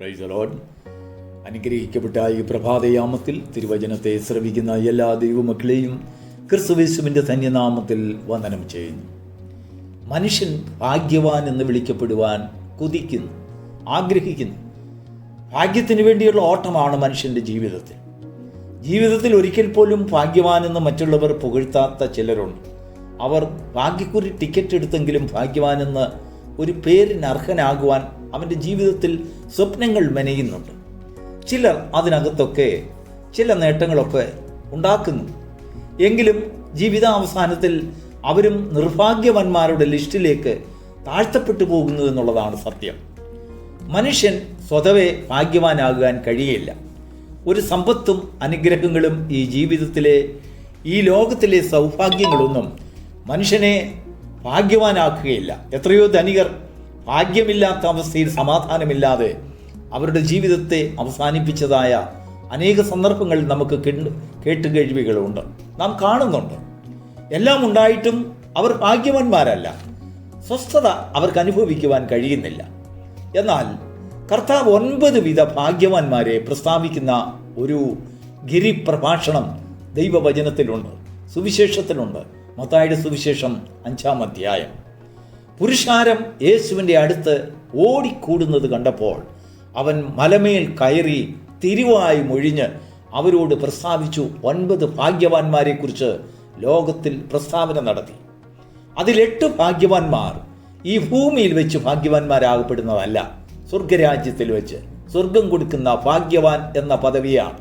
Price allowed അനുഗ്രഹിക്കപ്പെട്ട ഈ പ്രഭാതയാമത്തിൽ തിരുവചനത്തെ ശ്രവിക്കുന്ന എല്ലാ ദൈവമക്കളെയും ക്രിസ്തുവേശുവിന്റെ ധന്യനാമത്തിൽ വന്ദനം ചെയ്യുന്നു. മനുഷ്യൻ ഭാഗ്യവാൻ എന്ന് വിളിക്കപ്പെടുവാൻ കുതിക്കുന്നു ആഗ്രഹിക്കുന്നു. ഭാഗ്യത്തിന് വേണ്ടിയുള്ള ഓട്ടമാണ് മനുഷ്യന്റെ ജീവിതത്തിൽ. ജീവിതത്തിൽ ഒരിക്കൽ പോലും ഭാഗ്യവാൻ എന്ന് മറ്റുള്ളവർ പുകഴ്ത്താത്ത ചിലരുണ്ട്. അവർ ഭാഗ്യക്കുറി ടിക്കറ്റ് എടുത്തെങ്കിലും ഭാഗ്യവാനെന്ന് ഒരു പേരിന് അർഹനാകുവാൻ അവന്റെ ജീവിതത്തിൽ സ്വപ്നങ്ങൾ മെനയുന്നുണ്ട്. ചിലർ അതിനകത്തൊക്കെ ചില നേട്ടങ്ങളൊക്കെ ഉണ്ടാക്കുന്നു. എങ്കിലും ജീവിതാവസാനത്തിൽ അവരും നിർഭാഗ്യവന്മാരുടെ ലിസ്റ്റിലേക്ക് താഴ്ത്തപ്പെട്ടു പോകുന്നു എന്നുള്ളതാണ് സത്യം. മനുഷ്യൻ സ്വതവേ ഭാഗ്യവാനാകാൻ കഴിയില്ല ഒരു സമ്പത്തും അനുഗ്രഹങ്ങളും ഈ ജീവിതത്തിലെ ഈ ലോകത്തിലെ സൗഭാഗ്യങ്ങളൊന്നും മനുഷ്യനെ ഭാഗ്യവാനാക്കുകയില്ല. എത്രയോ ധനികർ ഭാഗ്യമില്ലാത്ത അവസ്ഥയിൽ സമാധാനമില്ലാതെ അവരുടെ ജീവിതത്തെ അവസാനിപ്പിച്ചതായ അനേക സന്ദർഭങ്ങൾ നമുക്ക് കേട്ട് കേൾവികളുണ്ട്. നാം കാണുന്നുണ്ട്. എല്ലാം ഉണ്ടായിട്ടും അവർ ഭാഗ്യവാന്മാരല്ല. സ്വസ്ഥത അവർക്ക് അനുഭവിക്കുവാൻ കഴിയുന്നില്ല. എന്നാൽ കർത്താവ് ഒൻപത് വിധ ഭാഗ്യവാന്മാരെ പ്രസ്താവിക്കുന്ന ഒരു ഗിരിപ്രഭാഷണം ദൈവവചനത്തിലുണ്ട്. സുവിശേഷത്തിലുണ്ട്. മത്തായുടെ സുവിശേഷം അഞ്ചാം അധ്യായം. പുരുഷാരം യേശുവിന്റെ അടുത്ത് ഓടിക്കൂടുന്നത് കണ്ടപ്പോൾ അവൻ മലമേൽ കയറി തിരുവായി മൊഴിഞ്ഞ് അവരോട് പ്രസ്താവിച്ചു ഒൻപത് ഭാഗ്യവാന്മാരെക്കുറിച്ച് ലോകത്തിൽ പ്രസ്താവന നടത്തി. അതിലെട്ട് ഭാഗ്യവാന്മാർ ഈ ഭൂമിയിൽ വെച്ച് ഭാഗ്യവാന്മാരാകപ്പെടുന്നതല്ല സ്വർഗരാജ്യത്തിൽ വെച്ച് സ്വർഗം കൊടുക്കുന്ന ഭാഗ്യവാൻ എന്ന പദവിയാണ്.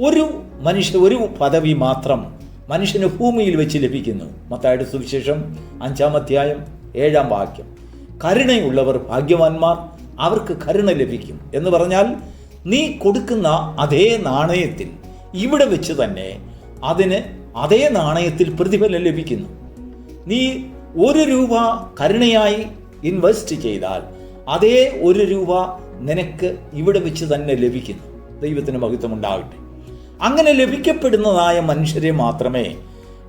ഒരു മനുഷ്യ ഒരു പദവി മാത്രം മനുഷ്യന് ഭൂമിയിൽ വെച്ച് ലഭിക്കുന്നു. മത്തായുടെ സുവിശേഷം അഞ്ചാം അധ്യായം ഏഴാം വാക്യം. കരുണയുള്ളവർ ഭാഗ്യവാന്മാർ അവർക്ക് കരുണ ലഭിക്കും എന്ന് പറഞ്ഞാൽ നീ കൊടുക്കുന്ന അതേ നാണയത്തിൽ ഇവിടെ വെച്ച് തന്നെ അതിന് അതേ നാണയത്തിൽ പ്രതിഫലം ലഭിക്കുന്നു. നീ ഒരു രൂപ കരുണയായി ഇൻവെസ്റ്റ് ചെയ്താൽ അതേ ഒരു രൂപ നിനക്ക് ഇവിടെ വെച്ച് തന്നെ ലഭിക്കുന്നു. ദൈവത്തിന് മഹത്വം ഉണ്ടാവട്ടെ അങ്ങനെ ലഭിക്കപ്പെടുന്നതായ മനുഷ്യരെ മാത്രമേ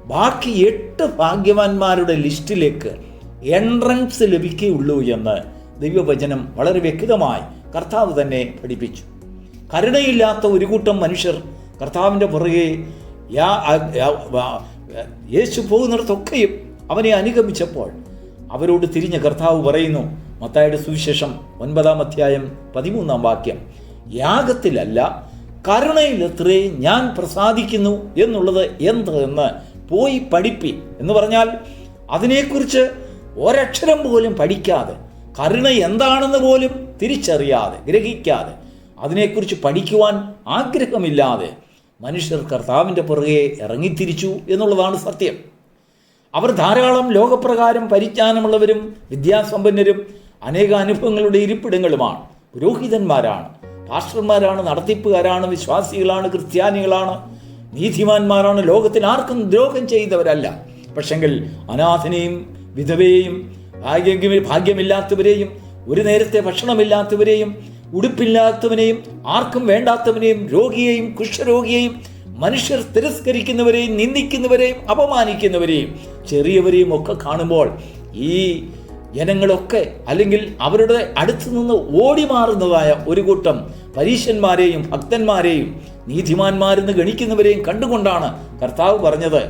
ബാക്കി എട്ട് ഭാഗ്യവാന്മാരുടെ ലിസ്റ്റിലേക്ക് എൻട്രൻസ് ലഭിക്കുകയുള്ളൂ എന്ന് ദൈവവചനം വളരെ വ്യക്തമായി കർത്താവ് തന്നെ പഠിപ്പിച്ചു. കരുണയില്ലാത്ത ഒരു കൂട്ടം മനുഷ്യർ കർത്താവിന്റെ പുറകെ യാ യേശു പോകുന്നിടത്തൊക്കെയും അവനെ അനുഗമിച്ചപ്പോൾ അവരോട് തിരിഞ്ഞ കർത്താവ് പറയുന്നു മത്തായുടെ സുവിശേഷം ഒൻപതാം അധ്യായം പതിമൂന്നാം വാക്യം യാഗത്തിലല്ല കരുണയിൽ എത്രേ ഞാൻ പ്രസാദിക്കുന്നു എന്നുള്ളത് എന്ത് എന്ന് പോയി പഠിപ്പി. എന്ന് പറഞ്ഞാൽ അതിനെക്കുറിച്ച് ഒരക്ഷരം പോലും പഠിക്കാതെ കരുണ എന്താണെന്ന് പോലും തിരിച്ചറിയാതെ ഗ്രഹിക്കാതെ അതിനെക്കുറിച്ച് പഠിക്കുവാൻ ആഗ്രഹമില്ലാതെ മനുഷ്യർ കർത്താവിന്റെ പുറകെ ഇറങ്ങിത്തിരിച്ചു എന്നുള്ളതാണ് സത്യം. അവർ ധാരാളം ലോകപ്രകാരം പരിജ്ഞാനമുള്ളവരും വിദ്യാസമ്പന്നരും അനേക അനുഭവങ്ങളുടെ ഇരിപ്പിടങ്ങളുമാണ്. പുരോഹിതന്മാരാണ് പാസ്റ്റർമാരാണ് നടത്തിപ്പുകാരാണ് വിശ്വാസികളാണ് ക്രിസ്ത്യാനികളാണ് നീതിമാന്മാരാണ് ലോകത്തിൽ ആർക്കും ദ്രോഹം ചെയ്തവരല്ല. പക്ഷെങ്കിൽ അനാഥനെയും വിധവയെയും ഭാഗ്യ ഭാഗ്യമില്ലാത്തവരെയും ഒരു നേരത്തെ ഭക്ഷണമില്ലാത്തവരെയും ഉടുപ്പില്ലാത്തവനെയും ആർക്കും വേണ്ടാത്തവനെയും രോഗിയെയും കുഷ്ഠരോഗിയെയും മനുഷ്യർ തിരസ്കരിക്കുന്നവരെയും നിന്ദിക്കുന്നവരെയും അപമാനിക്കുന്നവരെയും ചെറിയവരെയും ഒക്കെ കാണുമ്പോൾ ഈ ജനങ്ങളൊക്കെ അല്ലെങ്കിൽ അവരുടെ അടുത്തു നിന്ന് ഓടി മാറുന്നതായ ഒരു കൂട്ടം പരീശന്മാരെയും ഭക്തന്മാരെയും നീതിമാന്മാരെന്ന് ഗണിക്കുന്നവരെയും കണ്ടുകൊണ്ടാണ് കർത്താവ് പറഞ്ഞത്.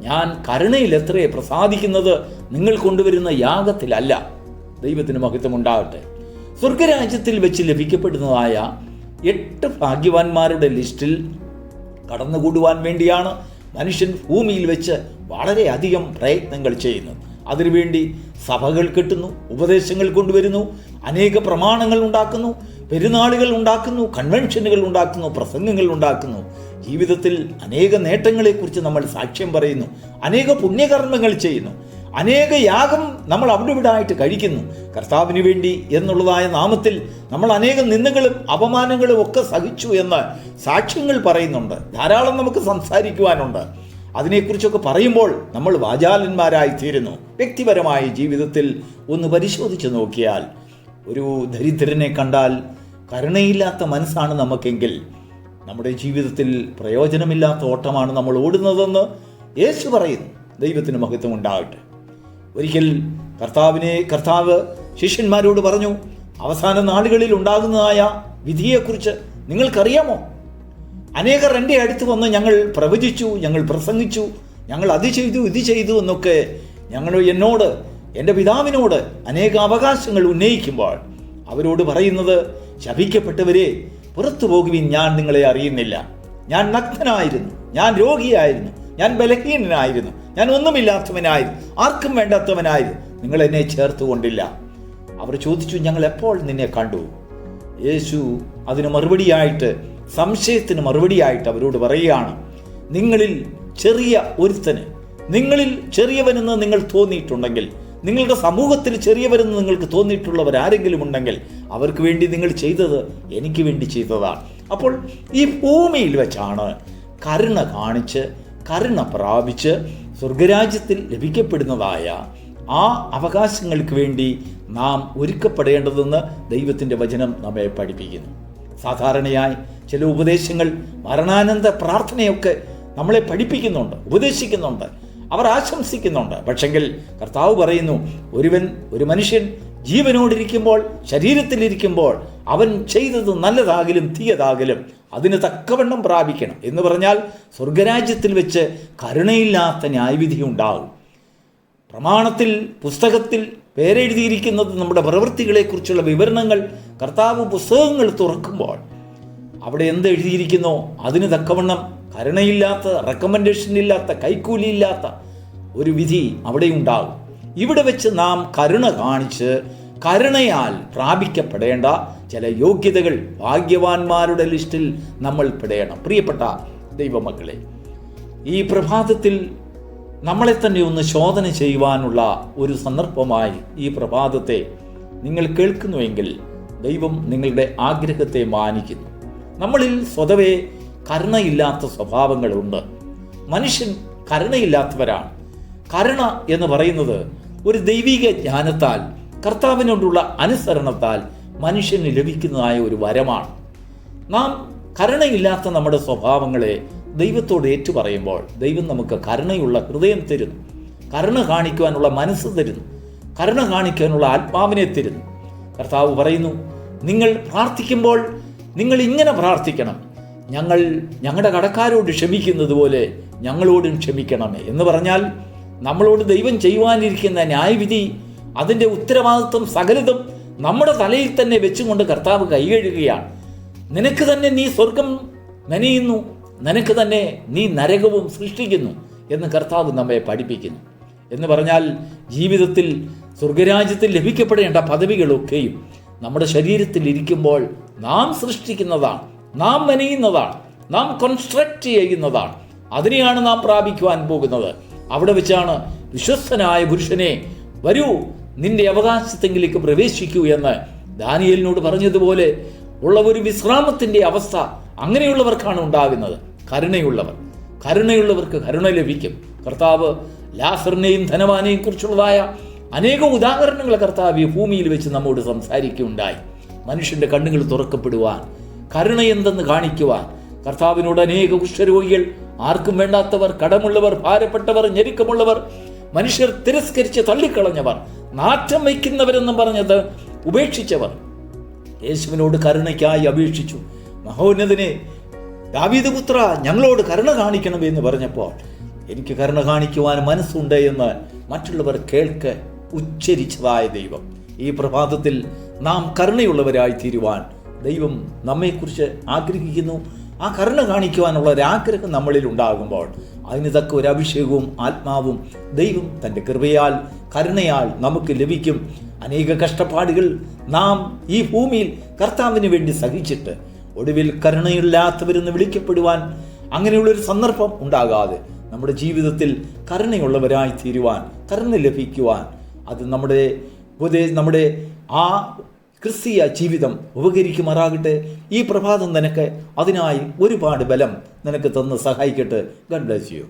ഞാൻ കരുണയിൽ എത്രയെ പ്രസാദിക്കുന്നത് നിങ്ങൾ കൊണ്ടുവരുന്ന യാഗത്തിലല്ല. ദൈവത്തിന് മഹത്വം ഉണ്ടാകട്ടെ സ്വർഗരാജ്യത്തിൽ വെച്ച് ലഭിക്കപ്പെടുന്നതായ എട്ട് ഭാഗ്യവാന്മാരുടെ ലിസ്റ്റിൽ കടന്നുകൂടുവാൻ വേണ്ടിയാണ് മനുഷ്യൻ ഭൂമിയിൽ വെച്ച് വളരെയധികം പ്രയത്നങ്ങൾ ചെയ്യുന്നത്. അതിനുവേണ്ടി സഭകൾ കെട്ടുന്നു ഉപദേശങ്ങൾ കൊണ്ടുവരുന്നു അനേക പ്രമാണങ്ങൾ ഉണ്ടാക്കുന്നു പെരുന്നാളുകൾ ഉണ്ടാക്കുന്നു കൺവെൻഷനുകൾ ഉണ്ടാക്കുന്നു പ്രസംഗങ്ങൾ ഉണ്ടാക്കുന്നു. ജീവിതത്തിൽ അനേക നേട്ടങ്ങളെക്കുറിച്ച് നമ്മൾ സാക്ഷ്യം പറയുന്നു. അനേക പുണ്യകർമ്മങ്ങൾ ചെയ്യുന്നു. അനേക യാഗം നമ്മൾ അവിടെ ഇവിടായിട്ട് കഴിക്കുന്നു. കർത്താവിന് വേണ്ടി എന്നുള്ളതായ നാമത്തിൽ നമ്മൾ അനേകം നിന്ദകളും അപമാനങ്ങളും ഒക്കെ സഹിച്ചു എന്ന് സാക്ഷ്യങ്ങൾ പറയുന്നുണ്ട്. ധാരാളം നമുക്ക് സംസാരിക്കുവാനുണ്ട്. അതിനെക്കുറിച്ചൊക്കെ പറയുമ്പോൾ നമ്മൾ വാചാലന്മാരായി തീരുന്നു. വ്യക്തിപരമായ ജീവിതത്തിൽ ഒന്ന് പരിശോധിച്ച് നോക്കിയാൽ ഒരു ദരിദ്രനെ കണ്ടാൽ കരുണയില്ലാത്ത മനസ്സാണ് നമുക്കെങ്കിൽ നമ്മുടെ ജീവിതത്തിൽ പ്രയോജനമില്ലാത്ത ഓട്ടമാണ് നമ്മൾ ഓടുന്നതെന്ന് യേശു പറയുന്നു. ദൈവത്തിന് മഹത്വം ഉണ്ടാകട്ടെ. ഒരിക്കൽ കർത്താവിനെ കർത്താവ് ശിഷ്യന്മാരോട് പറഞ്ഞു അവസാന നാളുകളിൽ ഉണ്ടാകുന്നതായ വിധിയെക്കുറിച്ച് നിങ്ങൾക്കറിയാമോ? അനേകർ എന്റെ അടുത്ത് വന്ന് ഞങ്ങൾ പ്രവചിച്ചു ഞങ്ങൾ പ്രസംഗിച്ചു ഞങ്ങൾ അത് ചെയ്തു ഇത് ചെയ്തു എന്നൊക്കെ ഞങ്ങൾ എന്നോട് എന്റെ പിതാവിനോട് അനേക അവകാശങ്ങൾ ഉന്നയിക്കുമ്പോൾ അവരോട് പറയുന്നത് ശപിക്കപ്പെട്ടവരെ പുറത്തു പോകുവിൻ ഞാൻ നിങ്ങളെ അറിയുന്നില്ല. ഞാൻ നഗ്നനായിരുന്നു. ഞാൻ രോഗിയായിരുന്നു. ഞാൻ ബലഹീനനായിരുന്നു. ഞാൻ ഒന്നുമില്ലാത്തവനായിരുന്നു. ആർക്കും വേണ്ടാത്തവനായിരുന്നു. നിങ്ങൾ എന്നെ ചേർത്തുകൊണ്ടില്ല അവർ ചോദിച്ചു ഞങ്ങൾ എപ്പോൾ നിന്നെ കണ്ടു? യേശു അതിന് മറുപടിയായിട്ട് സംശയത്തിന് മറുപടിയായിട്ട് അവരോട് പറയുകയാണ് നിങ്ങളിൽ ചെറിയ ഒരുത്തന് നിങ്ങളിൽ ചെറിയവനെന്ന് നിങ്ങൾ തോന്നിയിട്ടുണ്ടെങ്കിൽ നിങ്ങളുടെ സമൂഹത്തിൽ ചെറിയവരെന്ന് നിങ്ങൾക്ക് തോന്നിയിട്ടുള്ളവർ ആരെങ്കിലും ഉണ്ടെങ്കിൽ അവർക്ക് വേണ്ടി നിങ്ങൾ ചെയ്തത് എനിക്ക് വേണ്ടി ചെയ്തതാണ്. അപ്പോൾ ഈ ഭൂമിയിൽ വെച്ചാണ് കരുണ കാണിച്ച് കരുണ പ്രാപിച്ച് സ്വർഗരാജ്യത്തിൽ ലഭിക്കപ്പെടുന്നതായ ആ അവകാശങ്ങൾക്ക് വേണ്ടി നാം ഒരുക്കപ്പെടേണ്ടതെന്ന് ദൈവത്തിന്റെ വചനം നമ്മെ പഠിപ്പിക്കുന്നു. സാധാരണയായി ചില ഉപദേശങ്ങൾ മരണാനന്ത പ്രാർത്ഥനയൊക്കെ നമ്മളെ പഠിപ്പിക്കുന്നുണ്ട് ഉപദേശിക്കുന്നുണ്ട്. അവർ ആശംസിക്കുന്നുണ്ട്. പക്ഷെങ്കിൽ കർത്താവ് പറയുന്നു ഒരുവൻ ഒരു മനുഷ്യൻ ജീവനോടിരിക്കുമ്പോൾ ശരീരത്തിലിരിക്കുമ്പോൾ അവൻ ചെയ്തത് നല്ലതാകിലും തീയതാകിലും അതിന് തക്കവണ്ണം പ്രാപിക്കണം എന്ന് പറഞ്ഞാൽ സ്വർഗരാജ്യത്തിൽ വെച്ച് കരുണയില്ലാത്ത ന്യായവിധി ഉണ്ടാകും. പ്രമാണത്തിൽ പുസ്തകത്തിൽ പേരെഴുതിയിരിക്കുന്നത് നമ്മുടെ പ്രവൃത്തികളെക്കുറിച്ചുള്ള വിവരണങ്ങൾ കർത്താവ് പുസ്തകങ്ങൾ തുറക്കുമ്പോൾ അവിടെ എന്ത് എഴുതിയിരിക്കുന്നോ അതിന് തക്കവണ്ണം കരുണയില്ലാത്ത റെക്കമെൻഡേഷൻ ഇല്ലാത്ത കൈക്കൂലിയില്ലാത്ത ഒരു വിധി അവിടെ ഉണ്ടാകും. ഇവിടെ വെച്ച് നാം കരുണ കാണിച്ച് കരുണയാൽ പ്രാപിക്കപ്പെടേണ്ട ചില യോഗ്യതകൾ ഭാഗ്യവാന്മാരുടെ ലിസ്റ്റിൽ നമ്മൾ പെടേണം. പ്രിയപ്പെട്ട ദൈവമക്കളെ ഈ പ്രഭാതത്തിൽ നമ്മളെ തന്നെ ഒന്ന് ശോധന ചെയ്യുവാനുള്ള ഒരു സന്ദർഭമായി ഈ പ്രഭാതത്തെ നിങ്ങൾ കേൾക്കുന്നുവെങ്കിൽ ദൈവം നിങ്ങളുടെ ആഗ്രഹത്തെ മാനിക്കുന്നു. നമ്മളിൽ സ്വതവേ കരുണയില്ലാത്ത സ്വഭാവങ്ങളുണ്ട്. മനുഷ്യൻ കരുണയില്ലാത്തവരാണ്. കരുണ എന്ന് പറയുന്നത് ഒരു ദൈവിക ജ്ഞാനത്താൽ കർത്താവിനോടുള്ള അനുസരണത്താൽ മനുഷ്യന് ലഭിക്കുന്നതായ ഒരു വരമാണ്. നാം കരുണയില്ലാത്ത നമ്മുടെ സ്വഭാവങ്ങളെ ദൈവത്തോട് ഏറ്റുപറയുമ്പോൾ ദൈവം നമുക്ക് കരുണയുള്ള ഹൃദയം തരുന്നു. കരുണ കാണിക്കുവാനുള്ള മനസ്സ് തരുന്നു. കരുണ കാണിക്കാനുള്ള ആത്മാവിനെ തരുന്നു. കർത്താവ് പറയുന്നു നിങ്ങൾ പ്രാർത്ഥിക്കുമ്പോൾ നിങ്ങൾ ഇങ്ങനെ പ്രാർത്ഥിക്കണം. ഞങ്ങൾ ഞങ്ങളുടെ കടക്കാരോട് ക്ഷമിക്കുന്നത് പോലെ ഞങ്ങളോടും ക്ഷമിക്കണമേ. എന്ന് പറഞ്ഞാൽ നമ്മളോട് ദൈവം ചെയ്യുവാനിരിക്കുന്ന ന്യായവിധി അതിന്റെ ഉത്തരവാദിത്വം സകലതും നമ്മുടെ തലയിൽ തന്നെ വെച്ചുകൊണ്ട് കർത്താവ് കൈകഴുകുകയാണ് നിനക്ക് തന്നെ നീ സ്വർഗം നനയുന്നു നിനക്ക് തന്നെ നീ നരകവും സൃഷ്ടിക്കുന്നു എന്ന് കർത്താവ് നമ്മെ പഠിപ്പിക്കുന്നു. എന്ന് പറഞ്ഞാൽ ജീവിതത്തിൽ സ്വർഗരാജ്യത്തിൽ ലഭിക്കപ്പെടേണ്ട പദവികളൊക്കെയും നമ്മുടെ ശരീരത്തിൽ ഇരിക്കുമ്പോൾ നാം സൃഷ്ടിക്കുന്നതാണ്. നാം നനയുന്നതാണ് നാം കൺസ്ട്രക്റ്റ് ചെയ്യുന്നതാണ്. അതിനെയാണ് നാം പ്രാപിക്കുവാൻ പോകുന്നത്. അവിടെ വെച്ചാണ് വിശ്വസ്തനായ പുരുഷനെ വരൂ നിന്റെ അവകാശത്തെങ്കിലേക്ക് പ്രവേശിക്കൂ എന്ന് ദാനിയലിനോട് പറഞ്ഞതുപോലെ ഉള്ള ഒരു വിശ്രാമത്തിന്റെ അവസ്ഥ അങ്ങനെയുള്ളവർക്കാണ് ഉണ്ടാകുന്നത്. കരുണയുള്ളവർ. കരുണയുള്ളവർക്ക് കരുണ ലഭിക്കും. കർത്താവ് ലാസറിനെയും ധനവാനെയും കുറിച്ചുള്ളതായ അനേകം ഉദാഹരണങ്ങൾ കർത്താവ് ഈ ഭൂമിയിൽ വെച്ച് നമ്മോട് സംസാരിക്കുകയുണ്ടായി. മനുഷ്യന്റെ കണ്ണുകൾ തുറക്കപ്പെടുവാൻ കരുണ എന്തെന്ന് കാണിക്കുവാൻ. കർത്താവിനോട് അനേക കുഷ്ഠരോഗികൾ ആർക്കും വേണ്ടാത്തവർ കടമുള്ളവർ ഭാരപ്പെട്ടവർ ഞെരുക്കമുള്ളവർ മനുഷ്യർ തിരസ്കരിച്ച് തള്ളിക്കളഞ്ഞവർ നാറ്റം വയ്ക്കുന്നവരെന്നും പറഞ്ഞത് ഉപേക്ഷിച്ചവർ. യേശുവിനോട് കരുണയ്ക്കായി അപേക്ഷിച്ചു. മഹോന്നതിനെ ദാവീദപുത്ര ഞങ്ങളോട് കരുണ കാണിക്കണമെന്ന് പറഞ്ഞപ്പോൾ എനിക്ക് കരുണ കാണിക്കുവാൻ മനസ്സുണ്ട് എന്ന് മറ്റുള്ളവർ കേൾക്ക് ഉച്ചരിച്ചതായ ദൈവം. ഈ പ്രഭാതത്തിൽ നാം കരുണയുള്ളവരായി തീരുവാൻ ദൈവം നമ്മെക്കുറിച്ച് ആഗ്രഹിക്കുന്നു. ആ കരുണ കാണിക്കുവാനുള്ള ആഗ്രഹം നമ്മളിൽ ഉണ്ടാകുമ്പോൾ അതിന് തക്ക ഒരു അഭിഷേകവും ആത്മാവും ദൈവം തന്റെ കൃപയാൽ കരുണയാൽ നമുക്ക് ലഭിക്കും. അനേക കഷ്ടപ്പാടുകൾ നാം ഈ ഭൂമിയിൽ കർത്താവിന് വേണ്ടി സഹിച്ചിട്ട് ഒടുവിൽ കരുണയില്ലാത്തവരെന്ന് വിളിക്കപ്പെടുവാൻ അങ്ങനെയുള്ളൊരു സന്ദർഭം ഉണ്ടാകാതെ നമ്മുടെ ജീവിതത്തിൽ കരുണയുള്ളവരായി തീരുവാൻ കരുണ ലഭിക്കുവാൻ അത് നമ്മുടെ ഉപദേശ നമ്മുടെ ആ ക്രിസ്തീയ ജീവിതം ഉപകരിക്കുമാറാകട്ടെ? ഈ പ്രഭാതം നിനക്ക് അതിനായി ഒരുപാട് ബലം നിനക്ക് തന്ന് സഹായിക്കട്ടെ. Garh bless you